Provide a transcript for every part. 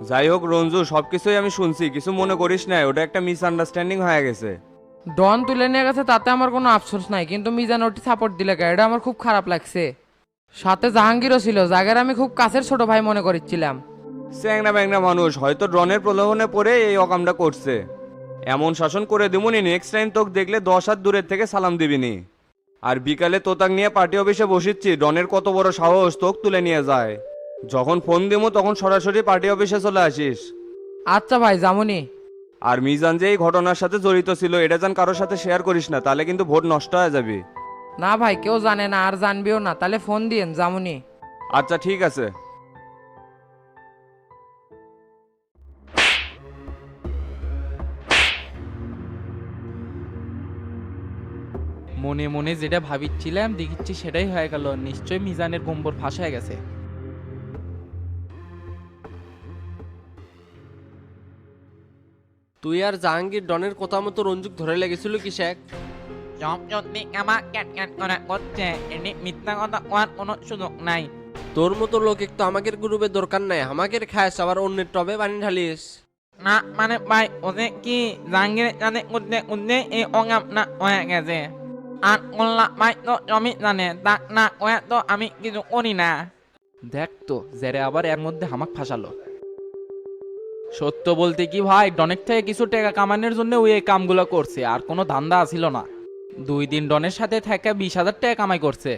যাই হোক রঞ্জু সবকিছুই আমি শুনছি। কিছু মনে করিস না ওটা একটা মিসআন্ডারস্ট্যান্ডিং হয়ে গেছে। ডন তুলে নিয়ে গেছে তাতে আমার কোনো আফসোস নাই কিন্তু মিজান ওটি সাপোর্ট দিলে কে, এটা আমার খুব খারাপ লাগছে। সাথে জাহাঙ্গীরও ছিল জাগের আমি খুব কাছের ছোট ভাই মনে করেছিলাম চ্যাংনা ব্যাংনা মানুষ হয়তো ড্রনের প্রলোভনে পড়ে এই অকামটা করছে। এমন শাসন করে দিমুনি নেক্সট টাইম তোকে দেখলে দশ হাত দূরের থেকে সালাম দিবিনি। আর বিকালে তোতাক নিয়ে পার্টি অফিসে বসিচ্ছি ডনের কত বড় সাহস তোক তুলে নিয়ে যায়। যখন ফোন দেবো তখন সরাসরি পার্টি অফিসে চলে আসিস। আচ্ছা ভাই জামুনি আর মিজান যে এই ঘটনার সাথে জড়িত ছিল এটা যেন কারোর সাথে শেয়ার করিস না তাহলে কিন্তু ভোট নষ্ট হয়ে যাবে। না ভাই কেউ জানে না আর জানবিও না তাহলে ফোন দিয়েন জামুনি আচ্ছা ঠিক আছে। মনে মনে যেটা ভাবিচ্ছিলাম দেখিচ্ছি সেটাই হয়ে গেল। নিশ্চয় মিজানের গম্বর ফাঁস হয়ে গেছে। তুই আর জাহাঙ্গীর ডনের কথা মতো রঞ্জুক ধরে লেগেছিল কি শেখ? যদি আমার ক্যাট ক্যাট করা করছে এনে মিথ্যা কথা কোয়ার কোনো সুযোগ নাই। তোর মতো লোক একটু আমাদের গ্রুপে দরকার নাই আমাদের খাস আবার অন্যের টবে পানি ঢালিস না মানে ভাই ওদের কি জাহাঙ্গীর জানে করতে করতে এই অঙ্গাম না হয়ে গেছে। আর কল্লা ভাই তো জমি জানে তাক না কয়ে তো আমি কিছু করি না। দেখ তো জেরে আবার এর মধ্যে হামাক ফাঁসালো। সত্য বলতে কি ভাই ডনের থেকে কিছু টাকা কামানোর জন্য ওই এই কামগুলো করছে, আর কোনো ধান্দা আসিল না। দুই দিন ডনের সাথে থেকে বিশ হাজার টাকা কামাই করছে।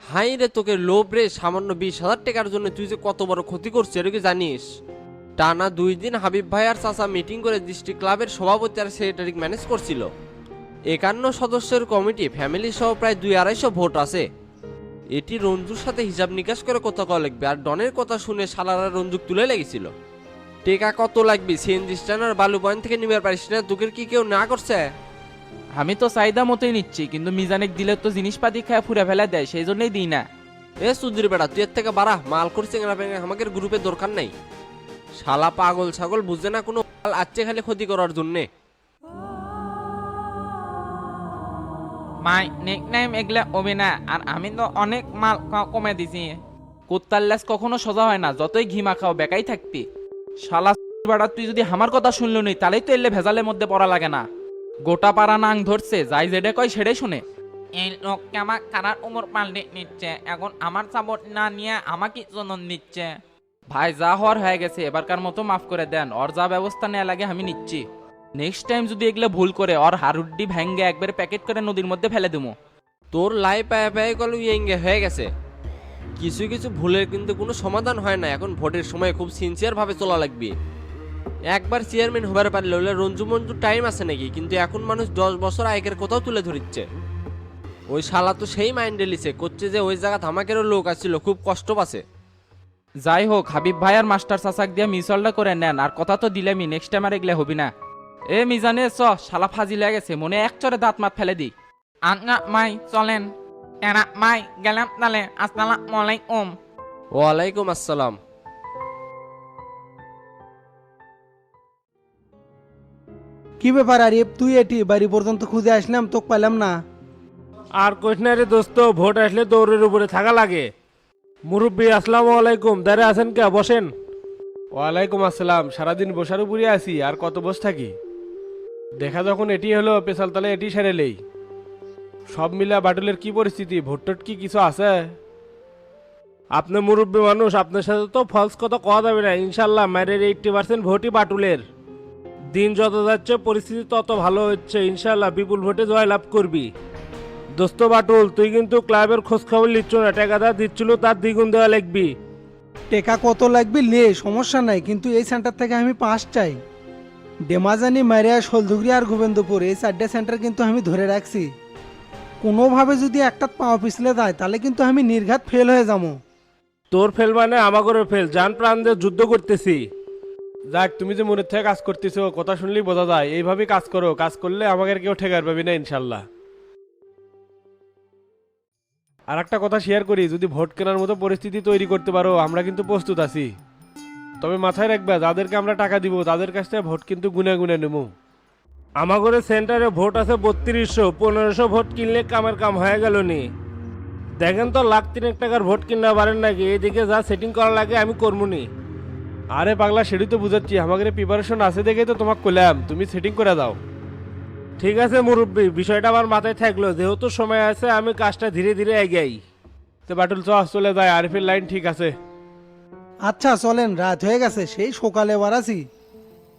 হাই রে, তোকে লোভ রে, সামান্য বিশ হাজার টাকার জন্য তুই যে কত বড় ক্ষতি করছিস এটা কি জানিস? টানা দুই দিন হাবিব ভাই আর চাচা মিটিং করে ডিস্ট্রিক্ট ক্লাবের সভাপতি আর সেক্রেটারি ম্যানেজ করছিল। একান্ন সদস্যের কমিটি ফ্যামিলি সহ প্রায় দুই আড়াইশো ভোট আছে। এটি রঞ্জুর সাথে হিসাব নিকাশ করে কথা কওয়া লাগবে, আর ডনের কথা শুনে সালারা রঞ্জুক তুলে লেগেছিল টেকা কত লাগবে? সিএনজি স্ট্যান্ড আর বালু পয়েন্ট থেকে নিবার পারিস না তোকে কি কেউ না করছে? আমি তো চাহিদা মতোই নিচ্ছি কিন্তু মিজানেক দিলে তো জিনিসপাতি খায় ফুরে ফেলে দেয় সেই জন্যই দিই না। এ সুধীর বেড়া তুই এর থেকে বাড়া মাল করছে না আমাদের গ্রুপে দরকার নাই। শালা পাগল ছাগল বুঝে না কোনো মাল আচ্ছে খালি ক্ষতি করার জন্যে। মাই নেক নাইম এগুলা হবে না আর আমি তো অনেক মাল কমে দিছি। কুত্তার ল্যাস কখনো সোজা হয় না যতই ঘি মাখাও বেকাই থাকবি। শালা বাড়া তুই যদি আমার কথা শুনলো নি তাহলেই তো এলে ভেজালের মধ্যে পড়া লাগে না। গোটা পাড়া নাং ধরছে যাই যেটা কয় সেটাই শুনে। এই লোককে আমার খারাপ উমর পাল্টে নিচ্ছে এখন আমার সাপোর্ট না নিয়ে আমাকে জনন দিচ্ছে। ভাই যা হওয়ার হয়ে গেছে এবারকার মতো মাফ করে দেন ওর যা ব্যবস্থা নেওয়া লাগে আমি নিচ্ছি। নেক্সট টাইম যদি এগুলো ভুল করে ওর হারুড্ডি ভেঙ্গে একবারে প্যাকেট করে নদীর মধ্যে ফেলে দেবো তোর লাই পায়ে পায়ে গেল ইয়েঙ্গে হয়ে গেছে। কিছু কিছু ভুলের কিন্তু কোনো সমাধান হয় না। এখন ভোটের সময় খুব সিনসিয়ার ভাবে চলা লাগবে। একবার চেয়ারম্যান হবার পারলে হলে রঞ্জু মঞ্জু টাইম আছে নাকি? কিন্তু এখন মানুষ দশ বছর আগের কোথাও তুলে ধরিচ্ছে। ওই শালা তো সেই মাইন্ডে লিছে করছে যে ওই জায়গা থামাকেরও লোক আসছিল খুব কষ্ট পাচ্ছে। যাই হোক হাবিব ভাই আর মাস্টার চাচাক দিয়ে মিসলটা করে নেন আর কথা তো দিলামই নেক্সট টাইম আর এগুলো হবি না। এ মিজানে চ শালা ফাজি গেছে মনে এক চরে দাঁত মাত ফেলে দি। আন্না মাই চলেন। এরা মাই গেলাম তাহলে আসসালামু আলাইকুম ওয়ালাইকুম আসসালাম কি ব্যাপার আরিফ? তুই এটি বাড়ি পর্যন্ত খুঁজে আসলাম তোকে পেলাম না। আর কইস না রে দোস্ত ভোট আসলে দৌড়ের উপরে থাকা লাগে। মুরব্বী আসসালামু আলাইকুম দাঁড়ে আছেন কে? বসেন। ওয়ালাইকুম আসসালাম সারাদিন বসার উপরে আছি আর কত বস থাকি? দেখা যখন এটি হলো পেশাল তালে এটি সেরেলেই সব মিলা বাটুলের কি পরিস্থিতি? ভোট টোট কি কিছু আছে? আপনি মুরব্বী মানুষ, আপনার সাথে তো ফলস কথা কওয়া যাবে না। ইনশাল্লাহ মায়ের এইটটি পার্সেন্ট ভোটই বাটুলের। দিন যত যাচ্ছে, পরিস্থিতি তত ভালো হচ্ছে। ইনশাল্লাহ বিপুল ভোটে জয়লাভ করবি। দোস্ত বাটুল, তুই কিন্তু ক্লাবের খোঁজ খবর নিচ্ছ না। টাকাটা দিচ্ছিল, তার দ্বিগুণ দেওয়া লিখবি টেকা কত লাগবে? লে, সমস্যা নাই। কিন্তু এই সেন্টার থেকে আমি পাঁচ চাই। ডেমাজানি মারিয়া, শোলধুগরি আর গোবিন্দপুর, এই চারটে সেন্টার কিন্তু আমি ধরে রাখছি। কোনোভাবে যদি একটা পাওয়া পিছলে যায় তাহলে কিন্তু আমি নির্ঘাত ফেল হয়ে যাব। তোর ফেল মানে আমাগরে ফেল জান প্রাণ দিয়ে যুদ্ধ করতেছি। যাক তুমি যে মনের থেকে কাজ করতেছো কথা শুনলেই বোঝা যায়। এইভাবেই কাজ করো কাজ করলে আমাকে কেউ ঠেকার পাবি না ইনশাল্লাহ। আর একটা কথা শেয়ার করি যদি ভোট কেনার মতো পরিস্থিতি তৈরি করতে পারো আমরা কিন্তু প্রস্তুত আছি। তবে মাথায় রাখবে যাদেরকে আমরা টাকা দিব তাদের কাছ থেকে ভোট কিন্তু গুনে গুনে নেব। আমাগরে সেন্টারে ভোট আছে বত্রিশশো পনেরোশো ভোট কিনলে কামের কাম হয়ে গেল নি। দেখেন তো লাখ তিনেক টাকার ভোট কিনতে পারেন নাকি? এদিকে যা সেটিং করা লাগে আমি করব নি। আরে পাগলা সেটাই তো বুঝাচ্ছি। আমাদের প্রিপারেশন আছে দেখেই তো তোমাকে কইলাম তুমি সেটিং করে দাও। ঠিক আছে মুরব্বী বিষয়টা আমার মাথায় থাকল। যেহেতু সময় আছে আমি কাজটা ধীরে ধীরে এগিয়েই তো বাটুল চ চলে যায়। আরিফের লাইন ঠিক আছে। আচ্ছা চলেন রাত হয়ে গেছে। সেই সকালে বাড়াছি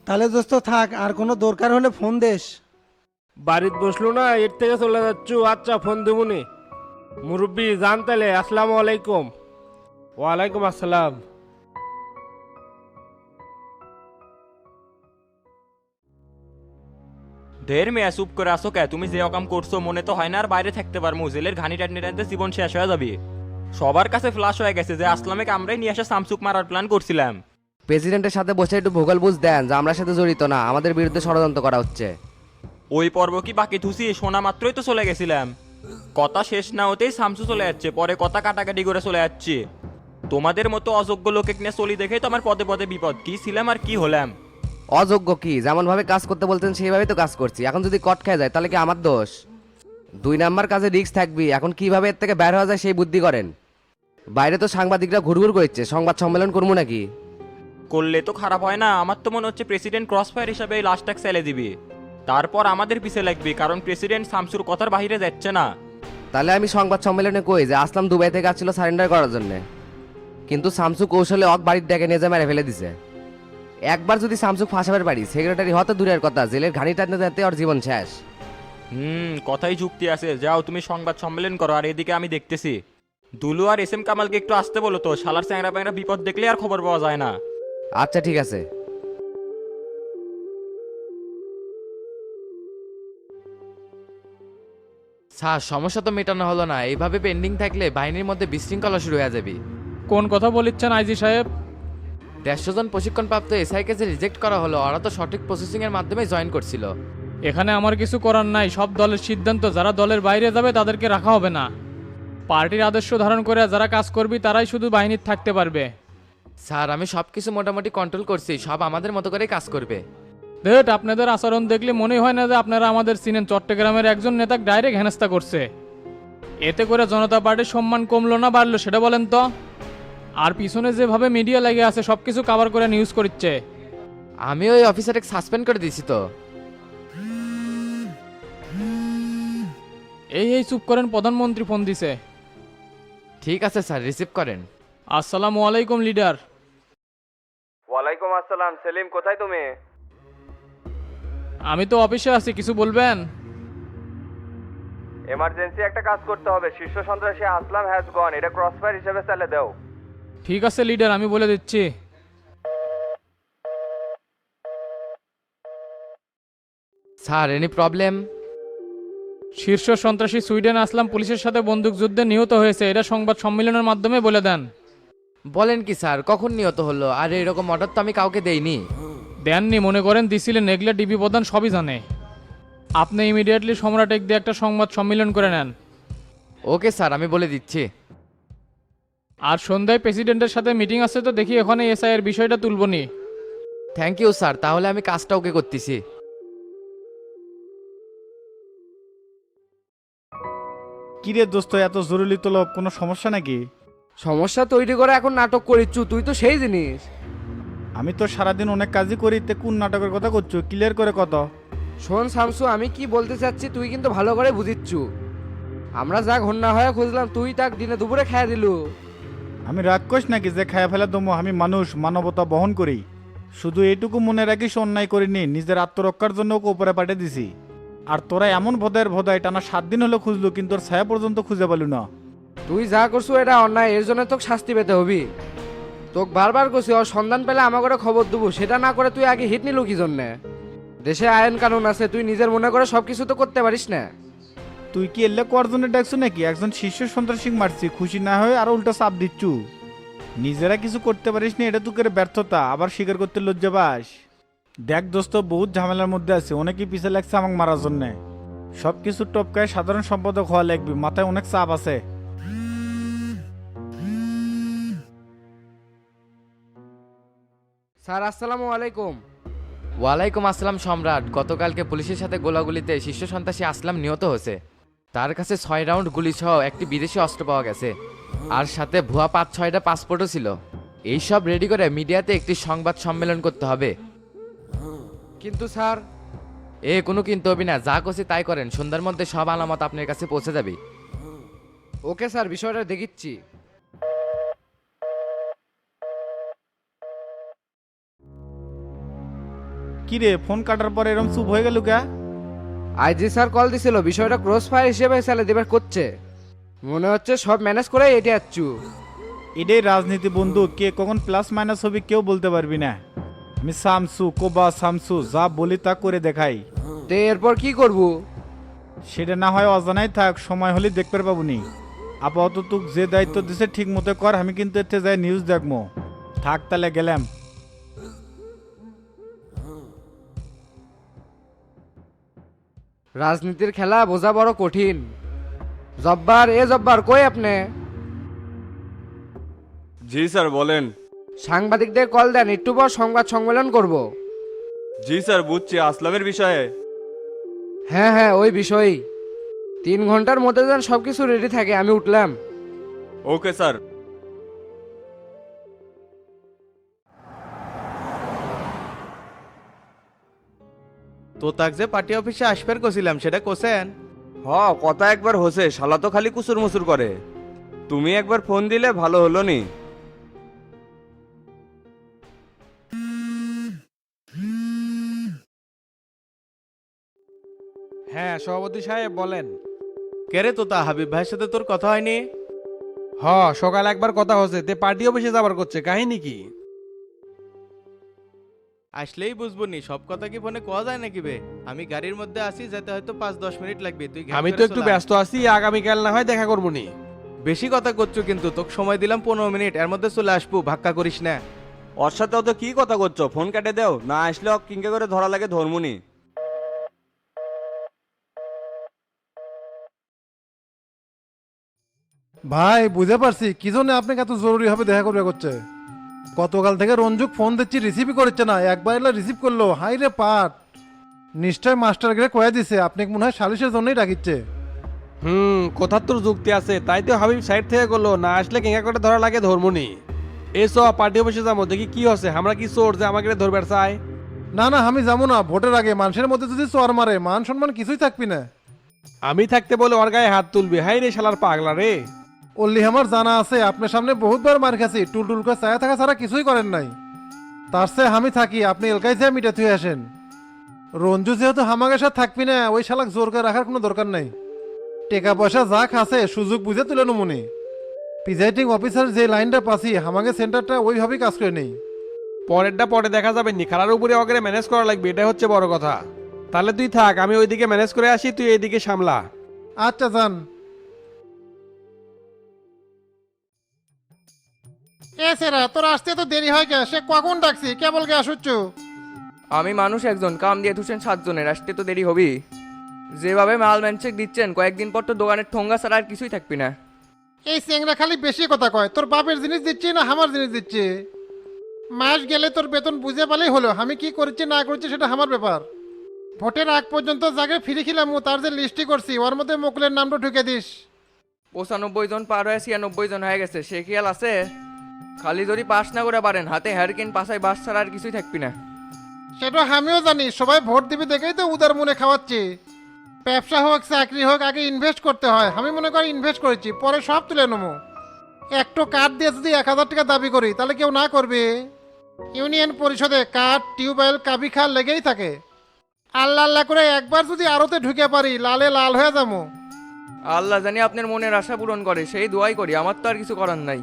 তাহলে দোস্ত থাক আর কোনো দরকার হলে ফোন দেশ বাড়িতে বসল না এর থেকে চলে যাচ্ছু। আচ্ছা ফোন দেবুনি মুরব্বী জান তাহলে। আসসালামু আলাইকুম। ওয়ালাইকুম আসসালাম। ঢের মেয়া চুপ করে আসো কে? তুমি যে অকাম করছ মনে তো হয় না আর বাইরে থাকতে পারব জেলের ঘানি টাটনি টানতে জীবন শেষ হয়ে যাবে। সবার কাছে ফ্লাশ হয়ে গেছে যে আসলামে আমরাই নিয়ে আসা সামসুক মারার প্ল্যান করছিলাম। প্রেসিডেন্টের সাথে বসে একটু ভোগাল বুঝ দেন যে আমরা সাথে জড়িত না আমাদের বিরুদ্ধে ষড়যন্ত্র করা হচ্ছে। ওই পর্ব কি বাকি থুসি শোনা মাত্রই তো চলে গেছিলাম। কথা শেষ না হতেই সামসু চলে যাচ্ছে পরে কথা কাটাকাটি করে চলে যাচ্ছে। তোমাদের মতো অযোগ্য লোকে নিয়ে চলি দেখেই তো আমার পদে পদে বিপদ। কি ছিলাম আর কি হলাম? অযোগ্য কি? যেমন ভাবে কাজ করতে বলতেন সেইভাবেই তো কাজ করছি। এখন যদি কট খেয়ে যায় তাহলে কি আমার দোষ? দুই নাম্বার কাজে রিস্ক থাকবি। এখন কীভাবে এর থেকে বের হওয়া যায় সেই বুদ্ধি করেন। বাইরে তো সাংবাদিকরা ঘুরঘুর করছে সংবাদ সম্মেলন করব নাকি? করলে তো খারাপ হয় না। আমার তো মনে হচ্ছে প্রেসিডেন্ট ক্রসফায়ার হিসাবে এই লাস্ট ট্যাক্স দিবি। তারপর আমাদের পিছে লাগবে কারণ প্রেসিডেন্ট শামসুর কথার বাইরে যাচ্ছে না। তাহলে আমি সংবাদ সম্মেলনে কই যে আসলাম দুবাই থেকে আসছিল সারেন্ডার করার জন্য? কিন্তু সামসু কৌশলে অক বাড়ির ডেকে নিয়ে যা মেরে ফেলে দিছে। একবার যদি সামসুক ফাঁসাবের বাড়ি সেক্রেটারি হতে দূরের কথা জেলের ঘানি টানতে টানতে ওর জীবন শেষ। হুম কথাই যুক্তি আছে। যাও তুমি সংবাদ সম্মেলন করো আর এদিকে আমি দেখতেছি। দুলু আর এস এম কামালকে একটু আসতে বলো তো শালার চ্যাংরা প্যাংরা বিপদ দেখলে আর খবর পাওয়া যায় না। আচ্ছা ঠিক আছে। স্যার সমস্যা তো মেটানো হলো না। এইভাবে পেন্ডিং থাকলে বাহিনীর মধ্যে বিশৃঙ্খলা শুরু হয়ে যাবে। কোন কথা বলিচ্ছেন আইজি সাহেব? দেড়শো জন প্রশিক্ষণপ্রাপ্ত এসআইকে যে রিজেক্ট করা হলো ওরা তো সঠিক প্রসেসিং এর মাধ্যমে জয়েন করছিল। এখানে আমার কিছু করার নাই সব দলের সিদ্ধান্ত যারা দলের বাইরে যাবে তাদেরকে রাখা হবে না। পার্টির আদর্শ ধারণ করে যারা কাজ করবি তারাই শুধু বাহিনীর থাকতে পারবে। স্যার আমি সব কিছু মোটামুটি কন্ট্রোল করছি সব আমাদের মতো করে কাজ করবে। দেট আপনাদের আচরণ দেখলে মনে হয় না যে আপনারা আমাদের চিনেন চট্টগ্রামের একজন নেতাকে ডাইরেক্ট হেনস্থা করছে। এতে করে জনতা পার্টির সম্মান কমলো না বাড়লো সেটা বলেন তো। আর পিছনে যেভাবে মিডিয়া লেগে আছে সব কিছু কাভার করে নিউজ করছে আমি ওই অফিসারকে সাসপেন্ড করে দিয়েছি তো। এই এই চুপ করেন প্রধানমন্ত্রী ফোন দিছে। ঠিক আছে স্যার রিসিভ করেন। আসসালামু আলাইকুম লিডার। ওয়ালাইকুম আসসালাম সেলিম কোথায় তুমি? আমি তো অফিসে আছি কিছু বলবেন? এমার্জেন্সি একটা কাজ করতে হবে শীর্ষ সন্ত্রাসী আসলাম হ্যাজ গন এটা ক্রসফায়ার হিসেবে চালে দাও। ঠিক আছে লিডার আমি বলে দিচ্ছি। স্যার এনি প্রবলেম শীর্ষ সন্ত্রাসী সুইডেন আসলাম পুলিশের সাথে বন্দুক যুদ্ধে নিহত হয়েছে এটা সংবাদ সম্মেলনের মাধ্যমে বলে দেন। বলেন কি স্যার? কখন নিহত হলো? আর এরকম অর্ডার তো আমি কাউকে দেইনি। দেননি মনে করেন দিছিলেন এগুলা ডিবি প্রধান সবই জানে। আপনি ইমিডিয়েটলি সম্রাটেক দিয়ে একটা সংবাদ সম্মেলন করে নেন। ওকে স্যার আমি বলে দিচ্ছি। আর সন্ধ্যায় প্রেসিডেন্টের সাথে মিটিং আছে তো দেখি ওখানে এসআই এর বিষয়টা তুলবনি। Thank you sir. তাহলে আমি কাজটা ওকে করতেছি। কিরে দোস্ত এত জরুরি তলব কোনো সমস্যা নাকি? সমস্যা তৈরি করে এখন নাটক করিচ্ছু তুই তো সেই জিনিস। আমি তো সারাদিন অনেক কাজই করি তে কোন নাটকের কথা করছ? ক্লিয়ার করে কত? শোন শামসু আমি কি বলতে চাচ্ছি তুই কিন্তু ভালো করে বুঝিচ্ছু। আমরা যা ঘন্না হয়ে খুঁজলাম তুই তাক দিনে দুপুরে খেয়ে দিলু। আমি রাগ করিস নাকি যে খায়া ফেলা দমো আমি মানুষ মানবতা বহন করি। শুধু এইটুকু মনে রাখিস অন্যায় করিনি নিজের আত্মরক্ষার জন্য ওকে উপরে পাঠিয়ে দিছি। আর তোরা এমন ভোদায়ের ভোদায় টানা সাত দিন হলো খুঁজলো কিন্তু ওর ছায়া পর্যন্ত খুঁজে পেলু না। তুই যা করছু এটা অন্যায়, এর জন্য তোকে শাস্তি পেতে হবি। তোকে বারবার করছি ওর সন্ধান পেলে আমাকে খবর দেবো, সেটা না করে তুই আগে হিট নিলু কি জন্যে দেশে আইন কানুন আছে, তুই নিজের মনে করে সব কিছু তো করতে পারিস না। তুই কি এলে কর জন্য ডাকছো নাকি? একজন শীর্ষ সন্ত্রাসী মারছি, খুশি না হয়ে আরও উল্টো চাপ দিচ্ছু। নিজেরা কিছু করতে পারিস না, এটা তোকে ব্যর্থতা, আবার স্বীকার করতে লজ্জা পাস। দেখ দোস্ত, বহুত ঝামেলার মধ্যে আছে, অনেকেই পিছে লাগছে আমাকে মারার জন্য। সব কিছু টপকায় সাধারণ সম্পাদক হওয়া লাগবে, মাথায় অনেক চাপ আছে। স্যার আসসালামু আলাইকুম। ওয়ালাইকুম আসসালাম সম্রাট। গতকালকে পুলিশের সাথে গোলাগুলিতে শীর্ষ সন্ত্রাসী আসলাম নিহত হয়েছে। তার কাছে ছয় রাউন্ড গুলি সহ একটি বিদেশি অস্ত্র পাওয়া গেছে। আর সাথে ভুয়া পাঁচ ছয়টা পাসপোর্টও ছিল। এইসব রেডি করে মিডিয়াতে একটি সংবাদ সম্মেলন করতে হবে। কিন্তু স্যার। এ কোনো কিন্তু হবি না যা করছি তাই করেন। সন্ধ্যার মধ্যে সব আলামত আপনার কাছে পৌঁছে যাবে। ওকে স্যার বিষয়টা দেখিচ্ছি। কি রে ফোন কাটার পর এরম চুপ হয়ে গেল কে আইজি স্যার কল দিছিল বিষয়টা ক্রস ফায়ার হিসেবে স্যালে দেবার করছে। মনে হচ্ছে সব ম্যানেজ করে এটি আচ্ছু। এটাই রাজনীতি বন্ধু কে কখন প্লাস মাইনাস হবে কেউ বলতে পারবি না। আমি সামসু কোবা সামসু যা বলি তা করে দেখাই। তে এরপর কি করব? সেটা না হয় অজানাই থাক সময় হলে দেখতে পাবনি। আপাতত তুক যে দায়িত্ব দিছে ঠিক মতো কর আমি কিন্তু এতে যাই নিউজ দেখব থাক তাহলে গেলাম। রাজনীতির খেলা বোঝা বড় কঠিন। জব্বার এ জব্বার কই আপনি? জি স্যার বলেন। সাংবাদিকদের কল দেন একটু পর সংবাদ সম্মেলন করব। জি স্যার বুঝছি আসলামের বিষয়ে। হ্যাঁ হ্যাঁ ওই বিষয়ই। তিন ঘণ্টার মধ্যে যেন সব কিছু রেডি থাকে আমি উঠলাম। Okay sir. তো তাক যে পার্টি অফিসে আসবার কছিলাম সেটা কোসেন হ কথা একবার হোসে শালা তো খালি কুসুর মুসুর করে। তুমি একবার ফোন দিলে ভালো হলো নি। হ্যাঁ সভাপতি সাহেব বলেন। কেরে তো তা হাবিব ভাইয়ের সাথে তোর কথা হয়নি? হ সকাল একবার কথা হচ্ছে তে পার্টি অফিসে যাবার করছে কাহিনী কি? আসলেই বুঝব নি সব কথা কি ফোনে কোয়া যায় নাকি বে? আমি গাড়ির মধ্যে আসি যেতে হয়তো পাঁচ দশ মিনিট লাগবে তুই ঘ্যাট আমি করে তো একটু চলে আয়। ব্যস্ত আছি আগামীকাল না হয় দেখা করব নি বেশি কথা করছ কিন্তু তোকে সময় দিলাম পনেরো মিনিট এর মধ্যে চলে আসব ভাক্কা করিস না। ওর সাথে তো কি কথা করছ? ফোন কেটে দেও না আসলে কিংকে করে ধরা লাগে ধর্মুনি। ভাই বুঝে পারছি কি জন্য আপনাকে এত জরুরি হবে দেখা করবে করছে? গতকাল থেকে রঞ্জুক ফোন দিচ্ছি রিসিভই করছে না। একবার এলা রিসিভ করল। হাই রে পাট। নিশ্চয় মাস্টার গিয়ে কয়ে দিছে আপনাকে মনে হয় সালিশের জন্যই ডাকিচ্ছে। হুম কোথার তোর যুক্তি আছে। তাই তো হাবিব সাইড থেকে করল না আসলে কেঙ্গা করে ধরা লাগে ধর্মনি। এসো পার্টি অফিসে যাব। দেখি কি হচ্ছে। আমরা কি চোর যে আমাকে ধরবার চাই না না আমি যাব না। ভোটের আগে মানুষের মধ্যে যদি চর মারে মান সম্মান কিছুই থাকবি না। আমি থাকতে বলে ওর গায়ে হাত তুলবি। হাই রে শালার পাগলা রে। ওল্লি আমার জানা আছে আপনার সামনে বহুতবার মার খাচ্ছি টুল টুল করে চায়া থাকা ছাড়া কিছুই করেন নাই। তার চেয়ে আমি থাকি আপনি এলকাই চেয়ে মিটে থুয়ে আসেন। রঞ্জু যেহেতু হামাগের সাথে থাকবি না ওই শালাক জোর করে রাখার কোনো দরকার নাই। টাকা পয়সা যা খাসে সুযোগ বুঝে তুলে নমুনি প্রিজাইডিং অফিসার যে লাইনটা পাচ্ছি হামাগে সেন্টারটা ওইভাবেই কাজ করে নেই। পরেরটা পরে দেখা যাবে নি খেলার উপরে অগ্রে ম্যানেজ করা লাগবে এটা হচ্ছে বড় কথা। তাহলে তুই থাক আমি ওইদিকে ম্যানেজ করে আসি তুই এইদিকে সামলা। আচ্ছা যান এ সেরা তোর আসতে তো দেরি হয় কে? সে কখন ডাকছি? কেবল গে আসুচ্ছ? আমি মানুষ একজন কাম দিয়ে থুছেন সাতজনের আসতে তো দেরি হবেই। যেভাবে মাল ম্যানচেক দিচ্ছেন কয়েকদিন পর তো দোকানের ঠোঙ্গা ছাড়া আর কিছুই থাকবি না। এই চেংরা খালি বেশি কথা কয় তোর বাপের জিনিস দিচ্ছি না আমার জিনিস দিচ্ছে? মাস গেলে তোর বেতন বুঝে পালেই হলো আমি কি করছি না করছি সেটা আমার ব্যাপার। ভোটের আগ পর্যন্ত জাগে ফিরে খিলাম তার যে লিস্টি করছি ওর মধ্যে মুকুলের নামটা ঢুকে দিস। পঁচানব্বই জন পার হয়ে ছিয়ানব্বই জন হয়ে গেছে সে খেয়াল আছে? খালি যদি পাস না করে পারেন হাতে হ্যারিকেন পাশায় বাস ছাড়া আর কিছুই থাকবি না। সেটা আমিও জানি সবাই ভোট দিবি দেখেই তো উদার মনে খাওয়াচ্ছি। ব্যবসা হোক চাকরি হোক আগে ইনভেস্ট করতে হয়। আমি মনে করি ইনভেস্ট করেছি পরে সব তুলে নেব। একটু কার্ড দিয়ে যদি এক হাজার টাকা দাবি করি তাহলে কেউ না করবে। ইউনিয়ন পরিষদে কাঠ টিউবওয়েল কাবি খাল লেগেই থাকে। আল্লাহ আল্লাহ করে একবার যদি আরতে ঢুকে পারি লালে লাল হয়ে যাব। আল্লাহ জানি আপনার মনের আশা পূরণ করে সেই দোয়াই করি আমার তো আর কিছু করার নাই।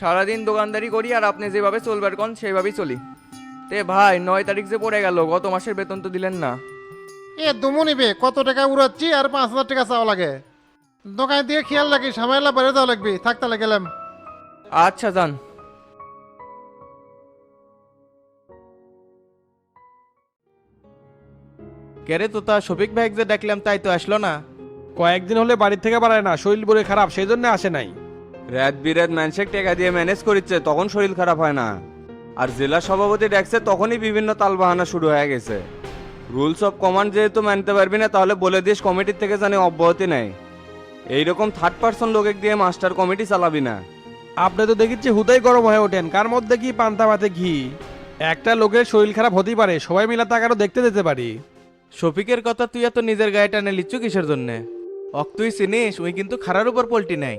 সারাদিন দোকানদারি করি আর আপনি যেভাবে চলবার কন সেইভাবেই চলি। তে ভাই নয় তারিখ যে পড়ে গেল গত মাসের বেতন তো দিলেন না। এ দুমু নিবে কত টাকা উড়াচ্ছি আর পাঁচ হাজার টাকা চাওয়া লাগে। দোকান দিয়ে খেয়াল রাখি সামাইলা বেড়ে যাওয়া লাগবে থাকতে গেলাম। আচ্ছা যান। কেরে তো তা শফিক ভাই যে ডাকলাম তাই তো আসলো না? কয়েকদিন হলে বাড়ির থেকে বাড়ায় না শরীর বলে খারাপ সেই জন্য আসে নাই। রাত বিরাত ম্যানসেক টাকা দিয়ে ম্যানেজ করিচ্ছে তখন শরীর খারাপ হয় না। আর জেলা সভাপতি ডাকছে তখনই বিভিন্ন তালবাহানা শুরু হয়ে গেছে। রুলস অফ কমান্ড যেহেতু মানতে পারবি না তাহলে বলে দিস কমিটির থেকে জানি অব্যাহতি নেই। এইরকম থার্ড পার্সন লোকে দিয়ে মাস্টার কমিটি চালাবি না। আপনি তো দেখিচ্ছি হুদাই গরম হয়ে ওঠেন কার মধ্যে কি পান্তা ভাতে ঘি? একটা লোকের শরীর খারাপ হতেই পারে সবাই মিলে তাকে দেখতে যেতে পারি। শফিকের কথা তুই এত নিজের গায়ে টানে লিচ্ছু কিসের জন্যে? অক তুই চিনিস ওই কিন্তু খারার উপর পল্টি নাই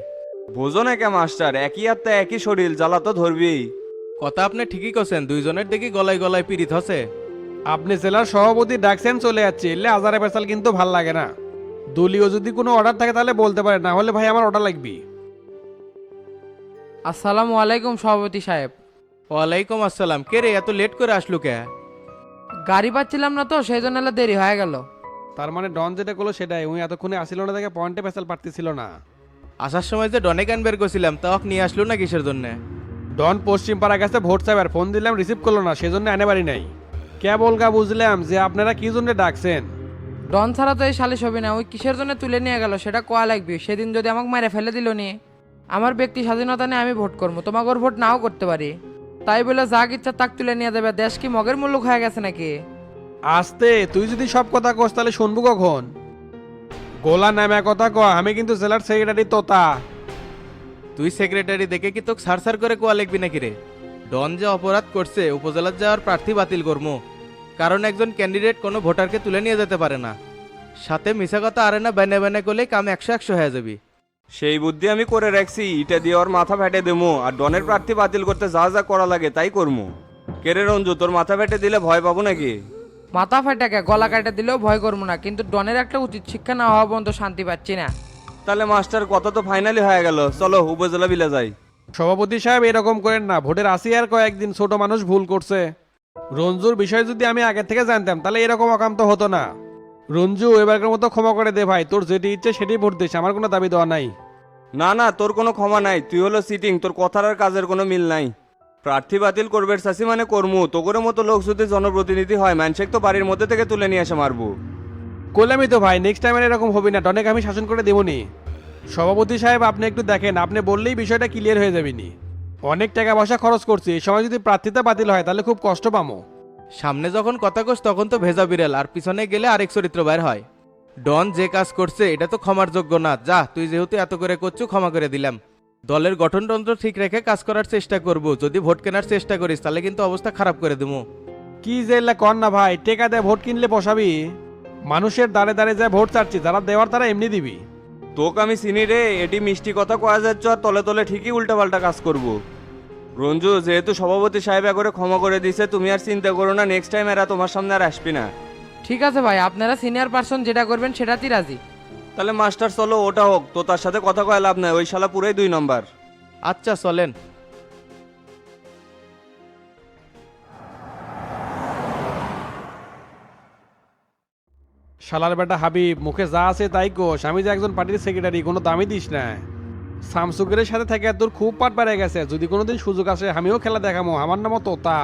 বোঝো না কে মাস্টার? একই আত্মা একই শরীর জ্বালা তো ধরবি কথা আপনি ঠিকই করছেন দুইজনের দেখি গলায় গলায় পিরিত হসে আপনি জেলার সভাপতি ডাকছেন চলে যাচ্ছে। এলে আজারে পেশাল কিন্তু ভালো লাগে না। দলীয় যদি কোনো অর্ডার থাকে তাহলে বলতে পারে না হলে ভাই আমার অর্ডার লাগবে। আসসালামু আলাইকুম সভাপতি সাহেব। ওয়ালাইকুম আসসালাম। কে রে এত লেট করে আসলো কে? গাড়ি পাচ্ছিলাম না তো সেই জন্য দেরি হয়ে গেল। তার মানে ডন যেটা করল সেটাই। উনি এতক্ষণে আসিল না দেখে পয়েন্টে পেশাল পারতেছিল না। আসার সময় যে ডনে গান বের করছিলাম তা ওকে নিয়ে আসলো না কিসের জন্যে? ডন পশ্চিম পাড়া গেছে ভোট চাইবার ফোন দিলাম রিসিভ করল না সেজন্য এনে বাড়ি নাই। কে বলগা বুঝলাম যে আপনারা কি জন্য ডাকছেন? ডন ছাড়া তো এই সালিশ হবে না ওই কিসের জন্য তুলে নিয়ে গেল সেটা কোয়া লাগবে? সেদিন যদি আমাকে মারে ফেলে দিল নি আমার ব্যক্তি স্বাধীনতা নিয়ে আমি ভোট করব তোমাকে ওর ভোট নাও করতে পারি। তাই বলে যা ইচ্ছা তাক তুলে নিয়ে দেবে দেশ কি মগের মূল্য হয়ে গেছে নাকি? আসতে তুই যদি সব কথা কস তাহলে শুনব কখন? গোলা নামে কথা ক আমি কিন্তু জেলার সেক্রেটারি তোতা। তুই সেক্রেটারি দেখে কি তোকে সার সার করে কোয়া লিখবি নাকি রে? ডন যে অপরাধ করছে উপজেলার যাওয়ার প্রার্থী বাতিল করব কারণ একজন ক্যান্ডিডেট কোনো ভোটারকে তুলে নিয়ে যেতে পারে না। সাথে মিশা কথা আরে না বেনে বেনে করলে কাম একশো একশো হয়ে যাবি। সেই বুদ্ধি আমি করে রাখছি ইটা দিয়ে ওর মাথা ফেটে দেবো। আর ডনের প্রার্থী বাতিল করতে যা যা করা লাগে তাই করব কেরে রঞ্জু তোর মাথা ফেটে দিলে ভয় পাবো নাকি? মাথা ফাটাকে গলা কাটা দিলেও ভয় করব না কিন্তু ডনের একটা উচিত শিক্ষা না হওয়া পর্যন্ত শান্তি পাচ্ছি না। তাহলে মাস্টার কথা তো ফাইনালি হয়ে গেল। চলো উপজেলা বিলে যাই। সভাপতি সাহেব এরকম করেন না। ভোটের আসি আর কয়েকদিন ছোট মানুষ ভুল করছে। রঞ্জুর বিষয় যদি আমি আগে থেকে জানতাম তাহলে এরকম অকান্ত হতো না। রঞ্জু এবারকার মতো ক্ষমা করে দে ভাই। তোর যেটি ইচ্ছে সেটি ভোট দিস আমার কোনো দাবি দেওয়া নাই। না না তোর কোনো ক্ষমা নাই। তুই হলো সিটিং তোর কথার আর কাজের কোনো মিল নাই। প্রার্থী বাতিল করবে চাষি মানে কর্মু। তোগরের মতো লোক যদি জনপ্রতিনিধি হয় মানুষের তো বাড়ির মধ্যে থেকে তুলে নিয়ে এসে মারবো। করলামই তো ভাই নেক্সট টাইম এরকম হবে না। অনেক আমি শাসন করে দেবনি। সভাপতি সাহেব আপনি একটু দেখেন। আপনি বললেই বিষয়টা ক্লিয়ার হয়ে যাবেনি অনেক টাকা পয়সা খরচ করছি। এই সময় যদি প্রার্থিতা বাতিল হয় তাহলে খুব কষ্ট পামো। সামনে যখন কথা কোস তখন তো ভেজা বিড়াল আর পিছনে গেলে আরেক চরিত্র বাইর হয়। ডন যে কাজ করছে এটা তো ক্ষমার যোগ্য না। যা তুই যেহেতু এত করে করছু ক্ষমা করে দিলাম। দলের গঠনতন্ত্র ঠিক রেখে কাজ করার চেষ্টা করব। যদি ভোট কেনার চেষ্টা করিস তাহলে কিন্তু অবস্থা খারাপ করে দেবো কি যে কর না ভাই টেকা দেয় ভোট কিনলে বসাবি। মানুষের দাঁড়ে দাঁড়ে যায় ভোট চাচ্ছি যারা দেওয়ার তারা এমনি দিবি। তোকে আমি চিনি রে এটি মিষ্টি কথা কয়া যাচ্ছে আর তলে তলে ঠিকই উল্টাপাল্টা কাজ করব। রঞ্জু যেহেতু সভাপতি সাহেব করে ক্ষমা করে দিছে তুমি আর চিন্তা করো না নেক্সট টাইম এরা তোমার সামনে আর আসবি না। ঠিক আছে ভাই আপনারা সিনিয়র পার্সন যেটা করবেন সেটাতেই রাজি। তাহলে মাস্টার চলো ওটা হোক। তো তার সাথে কথা কয়া লাভ নাই ওই শালা পুরাই দুই নম্বর। আচ্ছা চলেন। শালার বেটা হাবিব মুখে যা আছে তাই কোষ আমি যে একজন পার্টির সেক্রেটারি কোনো দামই দিস না। সামসুকের সাথে থেকে তোর খুব পাট বেড়ে গেছে। যদি কোনোদিন সুযোগ আসে আমিও খেলা দেখামো। আমার নামও তোতা।